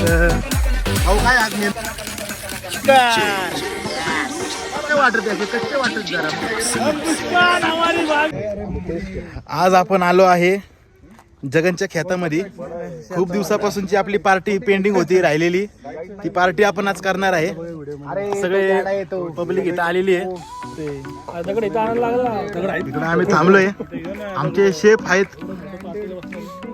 अहो काय आज मी काय वाटत आहे? कसे वाटत जरा? आज आपण आलो आहे जगनच्या खेतामध्ये खूप दिवसापासूनची आपली पार्टी पेंडिंग होती राहिलेली. ती पार्टी आपण आज करणार आहे. सगळे पब्लिक इथं आलेली आहे. इकडे आम्ही थांबलोय. आमचे शेफ आहेत.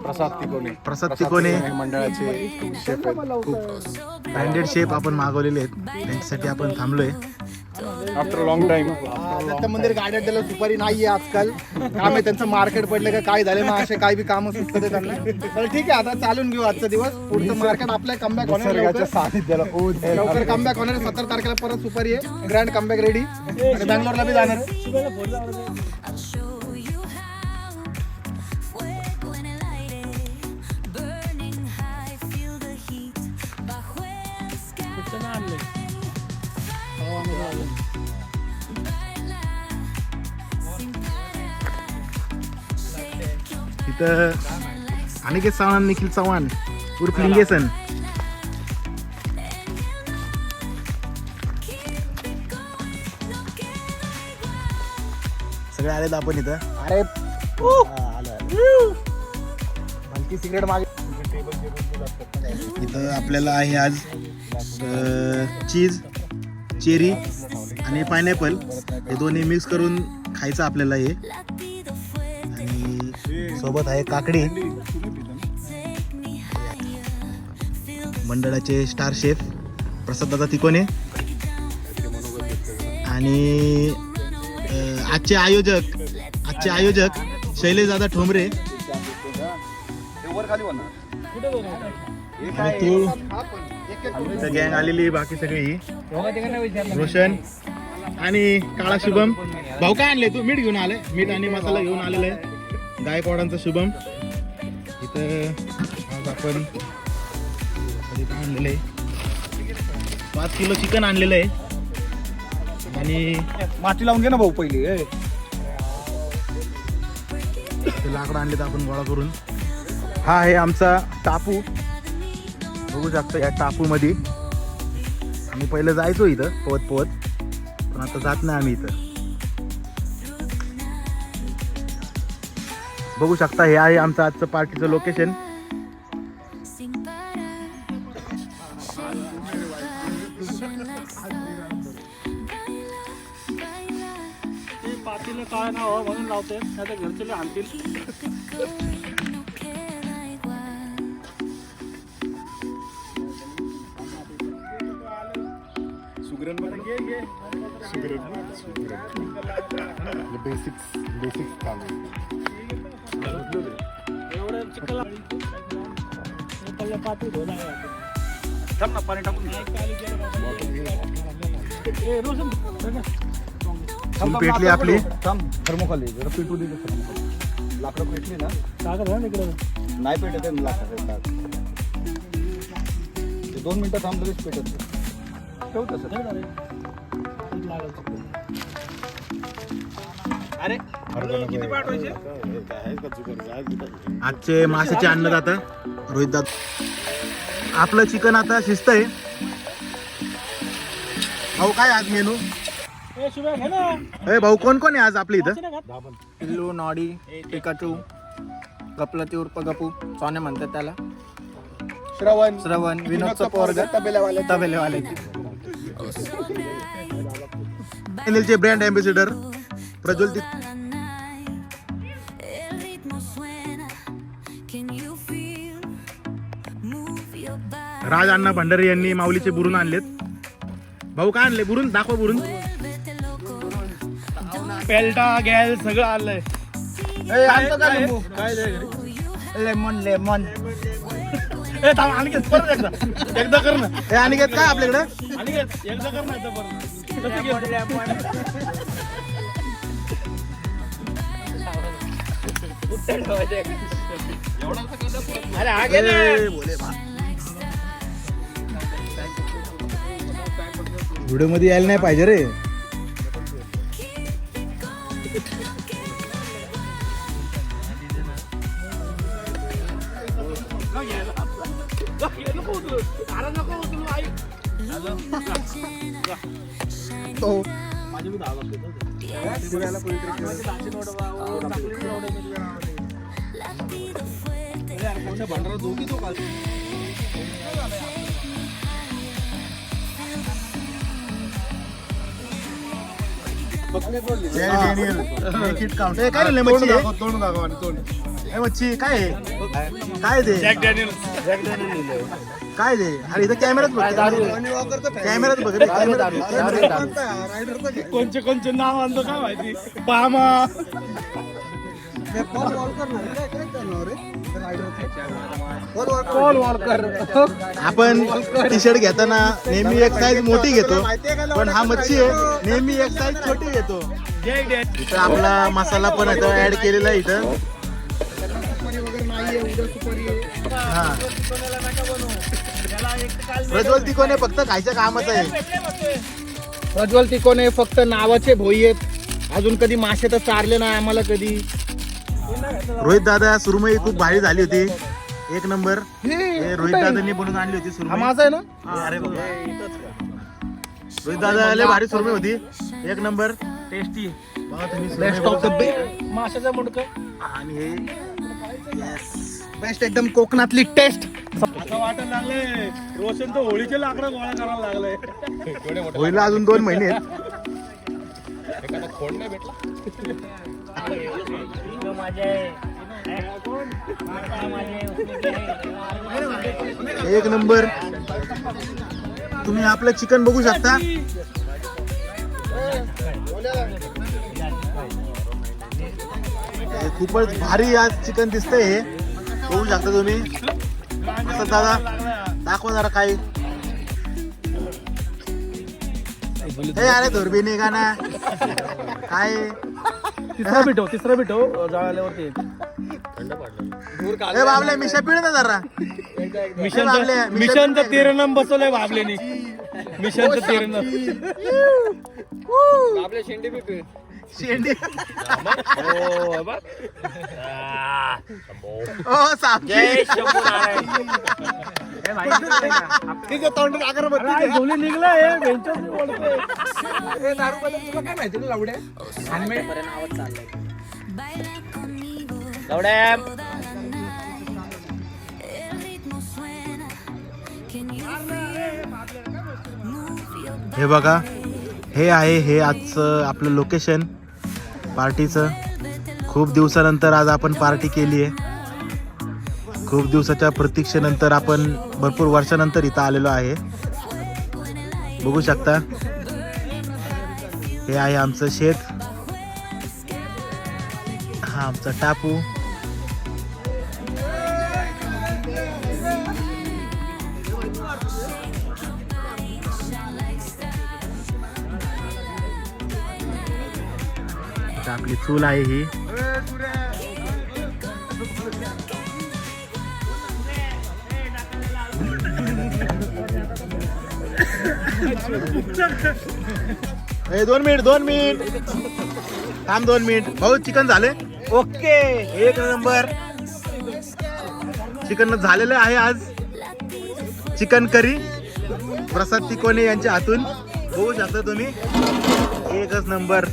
प्रसाद तिकोने. प्रसाद तिकोने. मंडळाचे शेफ आहेत खूप ब्रँडेड शेफ आपण मागवलेले आहेत. त्यांच्यासाठी आपण थांबलोय. आफ्टर लॉंग टाइम दत्त मंदिर गाड्या त्याला सुपारी नाहीये आजकाल. काम आहे त्यांचं मार्केट पडलं का काय झाले मग असे काही बी कामं सुचत आहे त्यांना. तर ठीक आहे आता चालून घेऊ आजचा दिवस. पुढचं मार्केट आपल्या कमबॅक होणार आहे लवकर. कमबॅक होणार आहे. सत्तर तारखेला परत सुपारी आहे. ग्रँड कमबॅक रेडी आणि बँगलोरला बी जाणार parar. Shake your तिथं अनिकेत चव्हाण निखिल चव्हाण उर्फ लिंगेसन. सगळे आलेत आपण इथं. अरे भलती सिगरेट मागे इथं आपल्याला आहे आज चीज चेरी आणि पायनॅपल. हे दोन्ही मिक्स करून खायचं आपल्याला हे. आणि सोबत आहे काकडी. मंडळाचे स्टार शेफ प्रसाद दादा तिकोने. आणि आजचे आयोजक आजचे आयोजक शैलेश दादा ठोंबरे. तू गँग आलेली बाकी सगळी. रोशन आणि काळा शुभम. भाऊ काय आणले तू? मीठ घेऊन आले मीठ आणि मसाला घेऊन आलेला आहे. गायकवाडांचा शुभम. इथं आज आपण काय आणलेलं आहे. पाच किलो चिकन आणलेलं आहे. आणि माती लावून घे ना भाऊ पहिली लाकडं आणले तर आपण गोळा करून. हा आहे आमचा टापू. बघू शकतो या टापूमध्ये. आम्ही पहिलं जायचो इथं पोहत पोहत. पण आता जात नाही आम्ही इथं. बघू शकता हे आहे आमचं आजचं पार्टीचं लोकेशन काय नाव म्हणून लावते घरचे आणतील बेसिक्स बेसिक्स काम एवढं. थांब ना पाणी टाकून ना. चूल पेटली आपली. थर्मोखाली. जरा पेटू दे थर्मोखाली. लाकडं पेटली ना? कागद आहे ना इकडं. नाही पेटत आहे लाकडं ते दोन मिनिटं थांबलं तरीच पेटत नाही. ठेव तसं धर ना रे. किती? आजचे माशाचे अन्नदाता रोहित दादा. आपलं चिकन आता शिस्त आहे भाऊ काय आज मेनू? ए, भाऊ कोण कोण आहे आज आपल्या इथं? पिल्लू नॉडी पिकाचू गपलती उर्फ गपू सोने म्हणतात त्याला. श्रवण. श्रवण विनोदचा पोरग तबेल्यावाले तबेलेवाले. Feel? Move your body. राज अण्णा भंडारी यांनी माऊलीचे बुरून आणलेत. भाऊ काय आणले बुरून दाखवा बुरून. पेल्टा गॅस सगळं आलंय लेमन लेमन. ए थांब आणि घे, परत एकदा. एकदा कर ना. हे आणि काय आपल्याकडं? आणि घे, एकदा कर ना अरे परत तसं व्हिडिओमध्ये यायला नाही पाहिजे रे. अरे नको उचलू आई. तो भंडारा दोघी तो काल काय? तोंड दाखव आणि तोंड. ए, मच्छी काय आहे? काय ते? काय ते? अरे इथं कॅमेराच बघ कॅमेराच बघ रे कॅमेरा कोणचे कोणचे नाव आणतो काय माहिती? बामा. पॉल वॉलकर आपण टी शर्ट घेताना नेहमी एक साईज मोठी घेतो पण हा मच्छी आहे नेहमी एक साईज छोटी घेतो. इथं आपला मसाला पण इथं ऍड केलेला आहे इथं. नाहीये उद्या सुपारी आहे. हा प्रज्वल तिकोने फक्त खायच्या कामाचं आहे. प्रज्वल तिकोने फक्त नावाचे भोई आहेत. अजून कधी मासे तर चारले नाही आम्हाला कधी. रोहित दादा सुरमई खूप भारी झाली होती. एक नंबर. हे रोहित दादांनी बनवून आणली होती हा सुरमई माझा आहे ना? अरे बाबा. रोहित दादा लय भारी सुरमई होती. एक नंबर. टेस्टी बघा तुम्ही सुरमई बेस्ट ऑफ द. बेस्ट माशाचा मुंडक. आणि हे बेस्ट एकदम कोकणातली टेस्ट आता वाटायला लागले रोशन तर होळीचे लाकडं गोळा करायला लागले होईला अजून दोन महिने एक नंबर. तुम्ही आपलं चिकन बघू शकता. हे खूपच भारी आज चिकन दिसतंय हे. बघू शकता तुम्ही. असं दादा दाखवा जरा काय हे अरे धोरबी निघा ना. काय? तिसरा भेटो तिसरा भेटो जळाल्यावरती हे बाबले मिशा पिळ ना जरा. मिशन बाबले, मिशनचं तिरनम बसवलंय बाबलेनी. मिशनचं तिरनम शेंडी हो ओ सापची तिचं तोंड अगरबत्ती झोली Baila conmigo. El ritmo suena. Can you feel? Move your हे बघा हे आहे हे आजचं आपलं लोकेशन पार्टीचं खूप दिवसानंतर आज आपण पार्टी केली आहे. खूप दिवसाच्या प्रतीक्षेनंतर आपण भरपूर वर्षानंतर इथं आलेलो आहे. बघू शकता. हे आहे आमचं शेत. हा आमचा टापू. चूल आहे ही. ए, दोन मिनिट दोन मिनिट. थांब दोन मिनिट. भाऊ चिकन झाले? ओके एक नंबर. चिकन झालेलं आहे आज. Chicken curry. प्रसाद तिकोने यांच्या हातून. बघू शकता तुम्ही. एकच नंबर.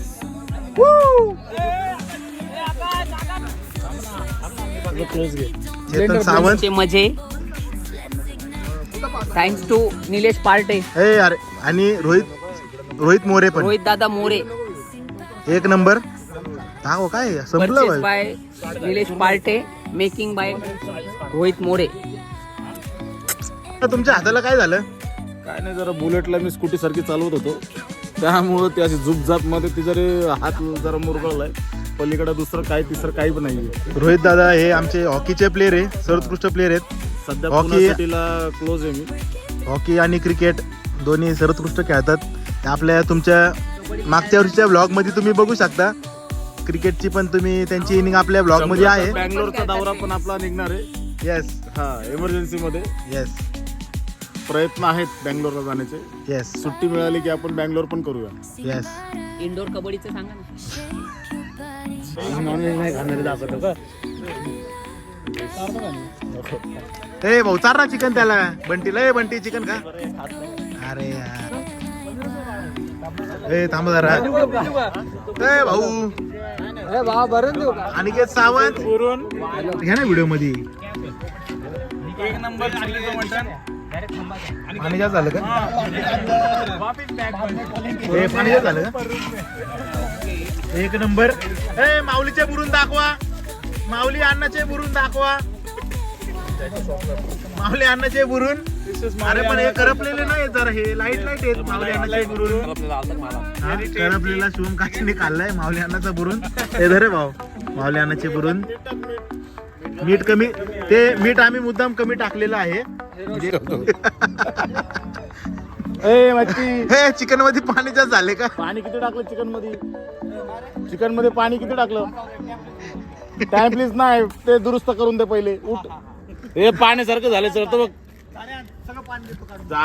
चेतन सावंत. चे मजे. Thanks to Nilesh Parte. हे अरे आणि रोहित रोहित मोरे पण. रोहित दादा मोरे. एक नंबर. हा हो काय? संपलं. By Nilesh Parte making by Rohit More. तुमच्या हाताला काय झालं? काय नाही जरा बुलेटला मी स्कूटी सारखी चालवत होतो. त्यामुळं ती अशी झुपझापमध्ये ती जरी हात जरा मुरगळलाय पलीकडे दुसरं काय तिसरं काही पण नाही रोहित दादा हे आमचे हॉकीचे प्लेअर आहे सर्वोत्कृष्ट प्लेअर आहेत. सध्या हॉकी- पुण्यासाठीला क्लोज आहे मी. हॉकी आणि क्रिकेट दोन्ही सर्वोत्कृष्ट खेळतात. ते आपल्या तुमच्या मागच्या वर्षीच्या ब्लॉगमध्ये तुम्ही बघू शकता. क्रिकेटची पण तुम्ही त्यांची इनिंग आपल्या ब्लॉगमध्ये आहे. बँगलोरचा दौरा पण आपला निघणार आहे. येस हा इमर्जन्सी मध्ये. येस प्रयत्न आहेत बँगलोरला जाण्याचे. येस सुट्टी मिळाली की आपण बँगलोर पण करूया. येस इंडोर कबड्डीचं सांगा ना. नॉनव्हेज नाही खाणारे दाखवतो का? ए भाऊ चार ना चिकन त्याला. बंटी लय बंटी चिकन का अरे यार. ए थांब जरा. ए भाऊ. अनिकेत सावंत. घ्या ना व्हिडिओमध्ये. एक नंबर मटण पाणी जास्त झालं का? ए पाणी. जास्त झालं का? एक नंबर. ए माऊलीचे बुरून दाखवा. माऊली अन्नाचे बुरून दाखवा. माऊली अन्नाचे बुरून अरे पण हे करपलेले नाही जरा. हे लाइट लाइट आहेत. माऊली अन्नाचे बुरून हा, करपलेला शिवम काचीने खाल्लाय? माऊली अन्नाचा बुरून हे धरे भाऊ. माऊली अन्नाचे बुरून मीठ कमी ते मीठ आम्ही मुद्दाम कमी टाकलेलं आहे. ए मच्छी हे चिकनमध्ये पाणी जास्त झाले का? पाणी किती टाकलं चिकनमध्ये चिकनमध्ये पाणी किती टाकलं? टाइम प्लीज नाही ते दुरुस्त करून दे पहिले. उठ. हे पाण्यासारखं झालं सर तर बघ.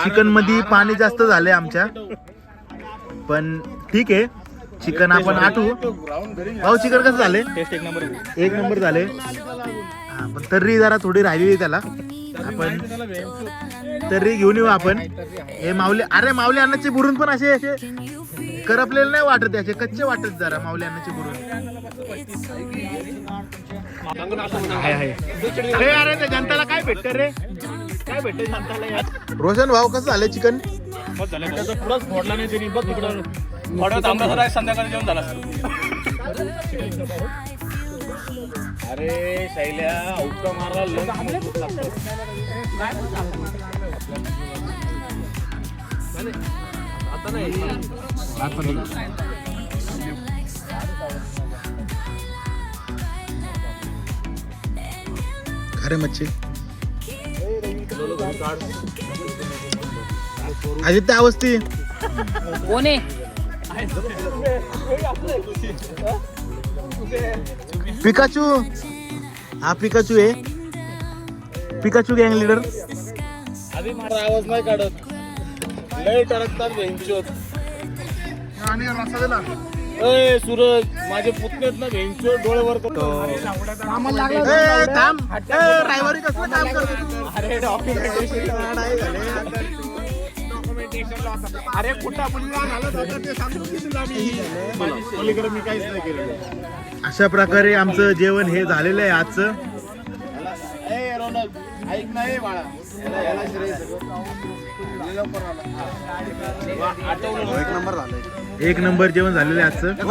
चिकनमध्ये पाणी जास्त झाले आमच्या. पण ठीक आहे. चिकन आपण आठवू भाऊ चिकन कसं झाले एक नंबर एक नंबर झाले हा, पण तर्री जरा थोडी राहिली त्याला. आपण तर्री घेऊन येऊ आपण. हे माऊली अरे माऊली अन्नाचे बुरून पण असे असे करपलेले नाही वाटत असे कच्चे वाटत जरा माऊली अन्नाचे बुरून. अरे अरे त्या जनताला काय भेटत रे? काय भेटत जनताला यार रोशन भाऊ कसं झालं चिकन? पुढंच फोडला नाही बघ संध्याकाळी जेवण झाला अरे शैल्या औका मारला अरे मच्छी. आदित्य अवस्थी कोण? आहे. पिकाचू. हा पिकाचू आहे. पिकाचू गँग लीडर आधी मारा आवाज नाही काढत. लय टरकतात भेंचोत ए सूरज माझे पुतणेत ना भेंचो डोळे वर करतो. थांब. ड्रायव्हरी कसलं काम करतो अरे कुठं पलीकडे मी काहीच नाही केलेलं. अशा प्रकारे आमचं जेवण हे झालेलं आहे आजचं. ऐक नाही बाळा. याला- एक नंबर झालंय. एक नंबर जेवण झालेलं आहे आजचं.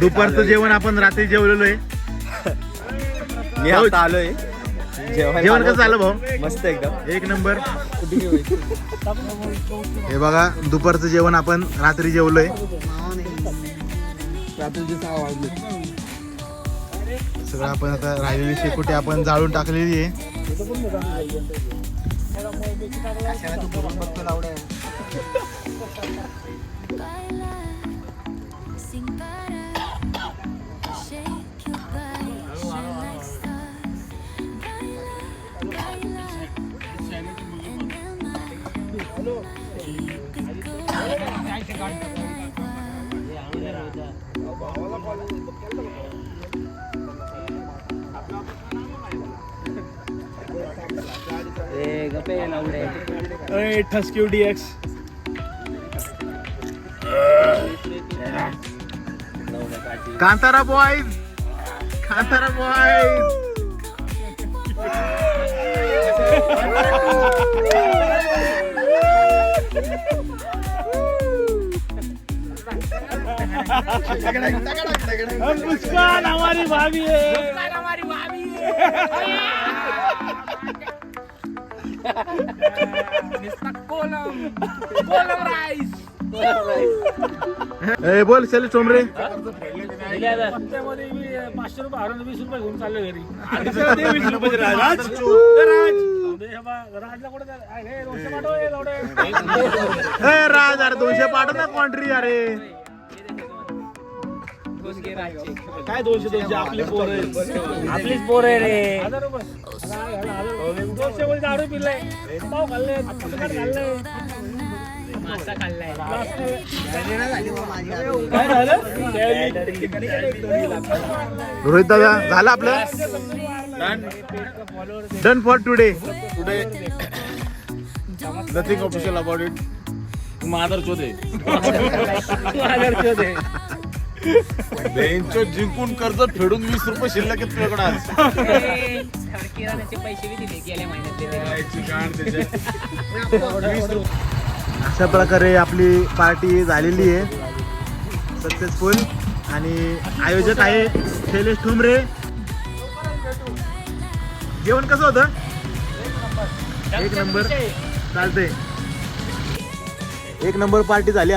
दुपारचं जेवण आपण रात्री जेवलेलो आहे. मी आता आलोय. जेवण कसं झालं भाऊ? मस्त एकदम. एक नंबर. हे बघा दुपारचं जेवण आपण रात्री जेवलोय. सगळं आपण आता राहिलेली शेकोटी आपण जाळून टाकलेली आहे. ए ठसक्यू डीएक्स कांतारा बॉईज कांतारा बॉईज मुस्कान हमारी भाभी है। ए बोल चल चोमरे मी पाचशे रुपये हरून वीस रुपये घेऊन चाललो घरी. राज हे बा, राजला कुठे राज अरे दोनशे पाठव ना कॉन्ट्री अरे. काय दोनशे दोनशे? आपली पोर आपलीच पोर आहे रे. दोनशे मध्ये दारू पिल्लाय पाव खाल्लंय मासा खाल्लाय. काय झालं? रोहित दादा झालं आपलं? Done for today today nothing official about it मादर चोदे. बेंचो जिंकून कर्ज फेडून वीस रुपये शिल्लक आहेत तुझ्याकडे आज. किराण्याचे पैसे बी दिले गेल्या महिन्यात अशा प्रकारे आपली पार्टी झालेली आहे. सक्सेसफुल आणि आयोजक आहे शैलेश ठुमरे. जेवण कसं होतं? एक नंबर. चालतंय. एक नंबर पार्टी झाली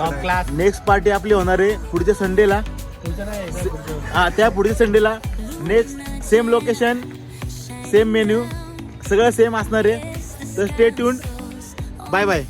आपली क्लास नेक्स्ट पार्टी आपली होणार आहे पुढच्या संडेला हा त्या पुढच्या संडेला next same location same menu सगळं सेम असणार आहे. तर स्टे ट्यून बाय बाय